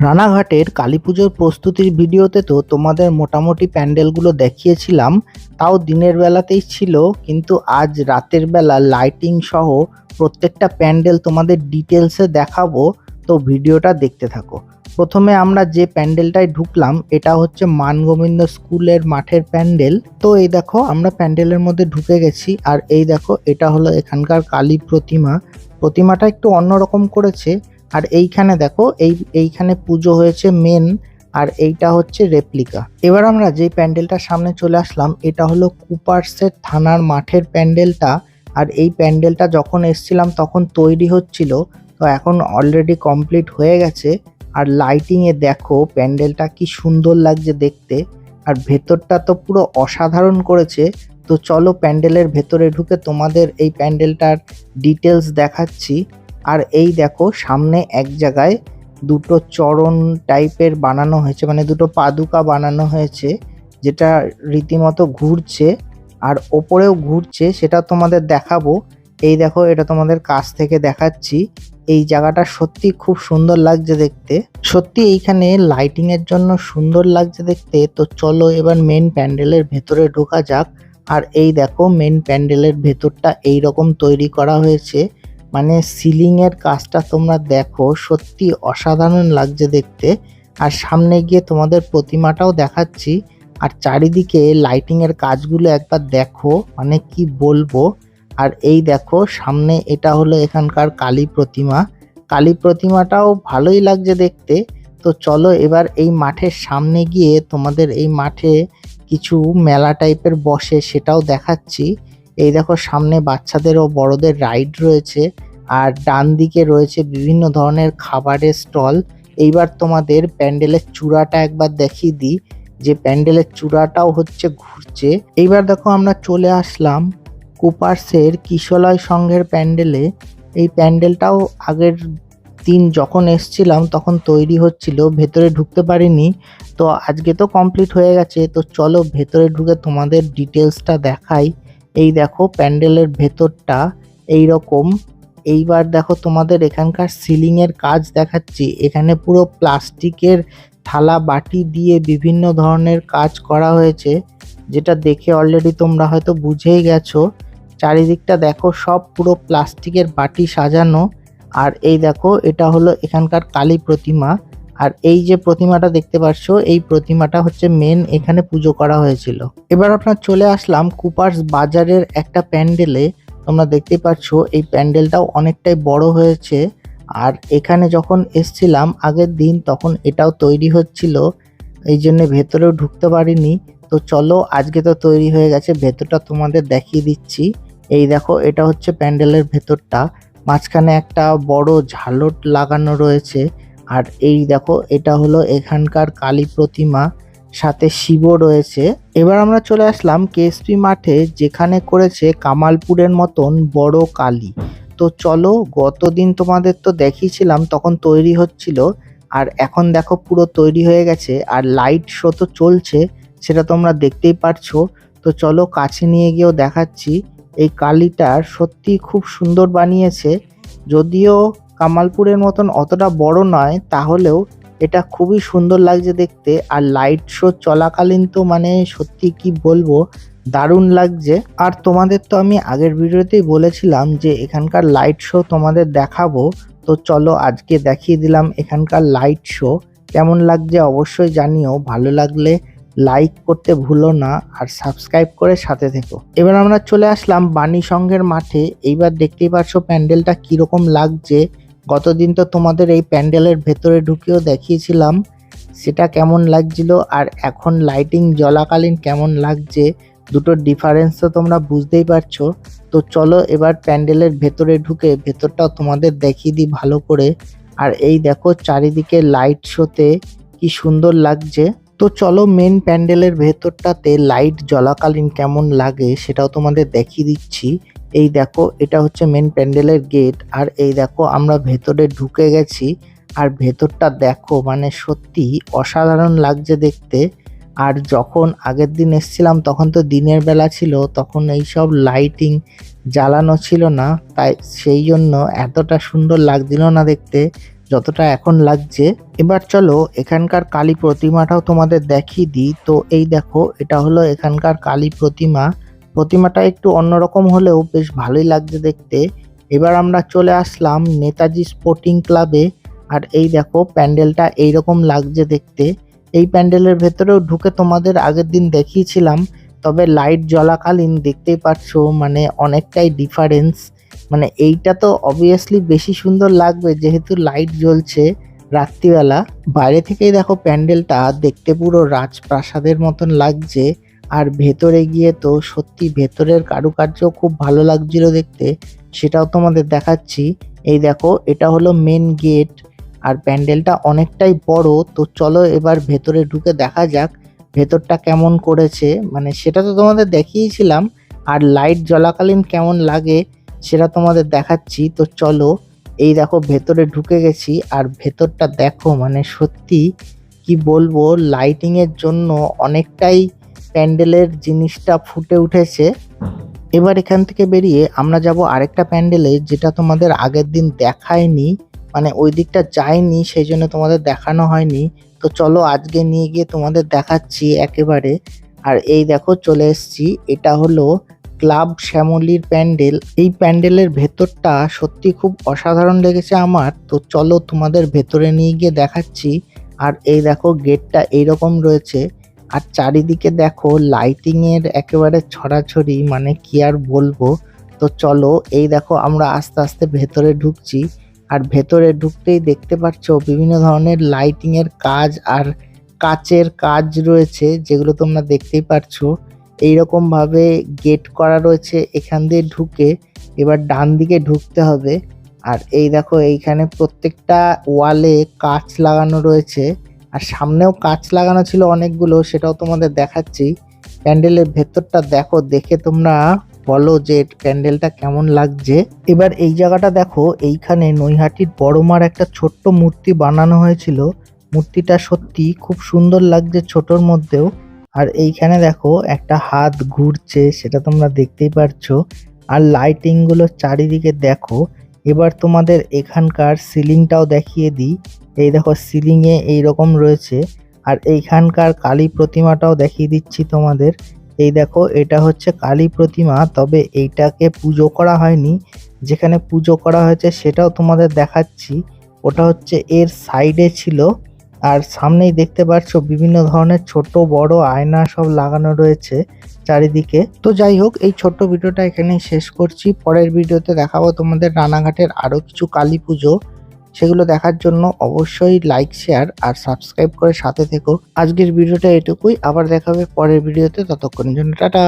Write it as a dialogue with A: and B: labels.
A: রানাঘাটের কালী পুজোর প্রস্তুতির ভিডিওতে তো তোমাদের মোটামুটি প্যান্ডেলগুলো দেখিয়েছিলাম, তাও দিনের বেলাতেই ছিল, কিন্তু আজ রাতের বেলা লাইটিং সহ প্রত্যেকটা প্যান্ডেল তোমাদের ডিটেলসে দেখাবো, তো ভিডিওটা দেখতে থাকো। প্রথমে আমরা যে প্যান্ডেলটায় ঢুকলাম, এটা হচ্ছে মানগোবিন্দ স্কুলের মাঠের প্যান্ডেল। তো এই দেখো, আমরা প্যান্ডেলের মধ্যে ঢুকে গেছি, আর এই দেখো, এটা হলো এখানকার কালী প্রতিমা। প্রতিমাটা একটু অন্যরকম করেছে আর এইখানে দেখো, এই, এইখানে পুজো হয়েছে মেন আর এইটা হচ্ছে রেপ্লিকা এবার আমরা যে প্যান্ডেলটার সামনে চলে আসলাম, এটা হলো কুপারসের থানার মাঠের প্যান্ডেলটা। আর এই প্যান্ডেলটা যখন এসছিলাম, তখন তৈরি হচ্ছিল। তো এখন অলরেডি কমপ্লিট হয়ে গেছে। আর লাইটিং এ দেখো, প্যান্ডেলটা কি সুন্দর লাগছে দেখতে। আর ভেতরটা তো পুরো অসাধারণ করেছে। তো চলো প্যান্ডেলের ভেতরে ঢুকে তোমাদের এই প্যান্ডেলটার ডিটেলস দেখাচ্ছি। আর এই দেখো, সামনে এক জায়গায় দুটো চরণ টাইপের বানানো হয়েছে মানে দুটো পাদুকা বানানো হয়েছে, যেটা রীতিমতো ঘুরছে, আর ওপরেও ঘুরছে, সেটা তোমাদের দেখাবো। এই দেখো, এটা তোমাদের কাছ থেকে দেখাচ্ছি। এই জায়গাটা সত্যি খুব সুন্দর লাগছে দেখতে। সত্যি এইখানে লাইটিং এর জন্য সুন্দর লাগছে দেখতে। তো চলো এবার মেন প্যান্ডেলের ভেতরে ঢোকা যাক। আর এই দেখো মেন প্যান্ডেলের ভেতরটা এই রকম তৈরি করা হয়েছে। মানে সিলিং এর কাজটা তোমরা দেখো, সত্যি অসাধারণ লাগছে দেখতে। আর সামনে গিয়ে তোমাদের প্রতিমাটাও দেখাচ্ছি। আর চারিদিকে লাইটিং এর কাজগুলো একবার দেখো মানে কি বলব। আর এই দেখো, সামনে এটা হলো এখানকার কালী প্রতিমা। কালী প্রতিমাটাও ভালোই লাগছে দেখতে। তো চলো এবার এই মাঠের সামনে গিয়ে তোমাদের এই মাঠে কিছু মেলা টাইপের বসে সেটাও দেখাচ্ছি। এই দেখো, সামনে বাচ্চাদের ও বড়দের রাইড রয়েছে। আর ডান দিকে রয়েছে বিভিন্ন ধরনের খাবারের স্টল। এইবার তোমাদের প্যান্ডেলের চূড়াটা একবার দেখিয়ে দিই। যে প্যান্ডেলের চূড়াটাও হচ্ছে ঘুরছে। এইবার দেখো আমরা চলে আসলাম কুপার্সের কিশলয় সংঘের প্যান্ডেলে। এই প্যান্ডেলটাও আগের দিন যখন এসছিলাম, তখন তৈরি হচ্ছিল, ভেতরে ঢুকতে পারিনি। তো আজকে তো কমপ্লিট হয়ে গেছে। তো চলো ভেতরে ঢুকে তোমাদের ডিটেলসটা দেখাই। এই দেখো প্যান্ডেলের ভেতরটা এই রকম এইবার দেখো তোমাদের এখানকার সিলিং এর কাজ দেখাচ্ছি। এখানে পুরো প্লাস্টিকের থালা, বাটি দিয়ে বিভিন্ন ধরনের কাজ করা হয়েছে, যেটা দেখে অলরেডি তোমরা হয়তো বুঝেই গেছো। চারিদিকটা দেখো সব পুরো প্লাস্টিকের বাটি সাজানো। আর এই দেখো, এটা হলো এখানকার কালী প্রতিমা। আর এই যে প্রতিমাটা দেখতে পাচ্ছ এই প্রতিমাটা হচ্ছে মেন এখানে পুজো করা হয়েছিল। এবার আপনার চলে আসলাম কুপার্স বাজারের একটা প্যান্ডেলে। তোমরা দেখতেই পাচ্ছ এই প্যান্ডেলটাও অনেকটাই বড় হয়েছে। আর এখানে যখন এসছিলাম আগের দিন, তখন এটাও তৈরি হচ্ছিল। এই জন্য ভেতরেও ঢুকতে পারিনি। তো চলো, আজকে তো তৈরি হয়ে গেছে, ভেতরটা তোমাদের দেখিয়ে দিচ্ছি। এই দেখো, এটা হচ্ছে প্যান্ডেলের ভেতরটা। মাঝখানে একটা বড় ঝালট লাগানো রয়েছে। আর এই দেখো, এটা হলো এখানকার কালী প্রতিমা। সাথে শিবও রয়েছে। এবার আমরা চলে আসলাম কেএসপি মাঠে, যেখানে করেছে কামালপুরের মতন বড় কালী। তো চলো, গতদিন তোমাদের তো দেখিয়েছিলাম, তখন তৈরি হচ্ছিল। আর এখন দেখো পুরো তৈরি হয়ে গেছে, আর লাইট শো তো চলছে, সেটা তোমরা দেখতেই পারছ। তো চলো, কাছে নিয়ে গিয়েও দেখাচ্ছি। এই কালীটার সত্যি খুব সুন্দর বানিয়েছে। যদিও কামালপুরের মতন অতটা বড় নয়, তাহলেও এটা খুবই সুন্দর লাগছে দেখতে, আর লাইট শো চলাকালীন তো মানে সত্যি কি বলব, দারুণ লাগছে। আর তোমাদের তো আমি আগের ভিডিওতেই বলেছিলাম যে এখানকার লাইট শো তোমাদের দেখাবো। তো চলো আজকে দেখিয়ে দিলাম এখানকার লাইট শো কেমন লাগছে অবশ্যই জানিও, ভালো লাগলে লাইক করতে ভুলো না, আর সাবস্ক্রাইব করে সাথে থেকো। এবার আমরা চলে আসলাম বাণী সংঘের মাঠে। এইবার দেখতেই পাচ্ছ প্যান্ডেলটা কীরকম লাগছে। গতদিন তো তোমাদের এই প্যান্ডেলের ভেতরে ঢুকেও দেখিয়েছিলাম। সেটা কেমন লাগছিল আর এখন লাইটিং জ্বলাকালীন কেমন লাগছে দুটোর ডিফারেন্স তো তোমরা বুঝতেই পারছ। তো চলো এবার প্যান্ডেলের ভেতরে ঢুকে ভেতরটাও তোমাদের দেখিয়ে দিই ভালো করে। আর এই দেখো চারিদিকে লাইট শোতে কি সুন্দর লাগছে। তো চলো মেন প্যান্ডেলের ভেতরটাতে লাইট জ্বলাকালীন কেমন লাগে সেটাও তোমাদের দেখিয়ে দিচ্ছি। এই দেখো, এটা হচ্ছে মেন প্যান্ডেলের গেট আর এই দেখো আমরা ভেতরে ঢুকে গেছি, আর ভেতরটা দেখো মানে সত্যি অসাধারণ লাগছে দেখতে। আর যখন আগের দিন এসছিলাম, তখন তো দিনের বেলা ছিল, তখন এইসব লাইটিং জ্বালানো ছিল না, তাই সেই জন্য এতটা সুন্দর লাগছিল না দেখতে, যতটা এখন লাগছে। এবার চলো, এখানকার কালী প্রতিমাটাও তোমাদের দেখিয়ে দিই। তো এই দেখো, এটা হলো এখানকার কালী প্রতিমা। প্রতিমাটা একটু অন্যরকম হলেও বেশ ভালোই লাগছে দেখতে। এবার আমরা চলে আসলাম নেতাজি স্পোর্টিং ক্লাবে। আর এই দেখো প্যান্ডেলটা এইরকম লাগছে দেখতে। এই প্যান্ডেলের ভেতরেও ঢুকে তোমাদের আগের দিন দেখিয়েছিলাম, তবে লাইট জ্বলাকালীন দেখতেই পাচ্ছো মানে অনেকটাই ডিফারেন্স মানে এইটা তো অবভিয়াসলি বেশি সুন্দর লাগবে যেহেতু লাইট জ্বলছে রাত্রিবেলা। বাইরে থেকেই দেখো প্যান্ডেলটা, দেখতে পুরো রাজপ্রাসাদের মতন লাগছে। আর ভেতরে গিয়ে তো সত্যি ভেতরের কারুকার্য খুব ভালো লাগছিল দেখতে, সেটাও তোমাদের দেখাচ্ছি। এই দেখো, এটা হলো মেন গেট আর প্যান্ডেলটা অনেকটাই বড়, তো চলো এবার ভেতরে ঢুকে দেখা যাক ভেতরটা কেমন করেছে। মানে সেটা তো তোমাদের দেখিয়েছিলাম, আর লাইট জ্বলাকালীন কেমন লাগে সেটা তোমাদের দেখাচ্ছি। তো চলো, এই দেখো ভেতরে ঢুকে গেছি, আর ভেতরটা দেখো মানে সত্যি কি বলব লাইটিংয়ের জন্য অনেকটাই প্যান্ডেলের জিনিসটা ফুটে উঠেছে। এবার এখান থেকে বেরিয়ে আমরা যাব আরেকটা প্যান্ডেলে যেটা তোমাদের আগের দিন দেখায়নি মানে ওই দিকটা যায়নি, সেই জন্য তোমাদের দেখানো হয়নি। তো চলো আজকে নিয়ে গিয়ে তোমাদের দেখাচ্ছি একেবারে। আর এই দেখো চলে এসেছি, এটা হলো ক্লাব শ্যামলির প্যান্ডেল। এই প্যান্ডেলের ভেতরটা সত্যি খুব অসাধারণ লেগেছে আমার। তো চলো তোমাদের ভেতরে নিয়ে গিয়ে দেখাচ্ছি। আর এই দেখো গেটটা এইরকম রয়েছে। আর চারিদিকে দেখো লাইটিং এর একেবারে ছড়াছড়ি মানে কি আর বলব? তো চলো, এই দেখো আমরা আস্তে আস্তে ভেতরে ঢুকছি। আর ভেতরে ঢুকতেই দেখতে পাচ্ছ বিভিন্ন ধরনের লাইটিং এর কাজ আর কাচের কাজ রয়েছে, যেগুলো তোমরা দেখতেই পারছ। এইরকম ভাবে গেট করা রয়েছে, এখান দিয়ে ঢুকে এবার ডান দিকে ঢুকতে হবে। আর এই দেখো এইখানে প্রত্যেকটা ওয়ালে কাচ লাগানো রয়েছে। আর সামনেও কাচ লাগানো ছিল অনেকগুলো, সেটাও তোমাদের দেখাচ্ছি। প্যান্ডেলের ভেতরটা দেখো, দেখে তোমরা বলো যে প্যান্ডেলটা কেমন লাগছে। এবার এই জায়গাটা দেখো, এইখানে নৈহাটির বড়মার একটা ছোট্ট মূর্তি বানানো হয়েছিল। মূর্তিটা সত্যি খুব সুন্দর লাগছে ছোটর মধ্যেও। আর এইখানে দেখো, একটা হাত ঘুরছে, সেটা তোমরা দেখতেই পারছ। আর লাইটিংগুলো চারিদিকে দেখো এবার তোমাদের এখানকার সিলিংটাও দেখিয়ে দিই। এই দেখো সিলিংয়ে এই রকম রয়েছে। আর এইখানকার কালী প্রতিমাটাও দেখিয়ে দিচ্ছি তোমাদের। এই দেখো, এটা হচ্ছে কালী প্রতিমা, তবে এইটাকে পুজো করা হয়নি। যেখানে পুজো করা হয়েছে সেটাও তোমাদের দেখাচ্ছি। ওটা হচ্ছে এর সাইডে ছিল আর সামনেই দেখতে পাচ্ছ বিভিন্ন ধরনের ছোট বড় আয়না সব লাগানো রয়েছে চারিদিকে। তো যাই হোক, এই ছোট্ট ভিডিওটা এখানেই শেষ করছি। পরের ভিডিওতে দেখাবো তোমাদের রানাঘাটের আরও কিছু কালী পুজো। সেগুলো দেখার জন্য অবশ্যই লাইক শেয়ার আর সাবস্ক্রাইব করে সাথে থেকো। আজকের ভিডিওটা এটুকুই। আবার দেখাবে পরের ভিডিওতে। ততক্ষণের জন্য টাটা।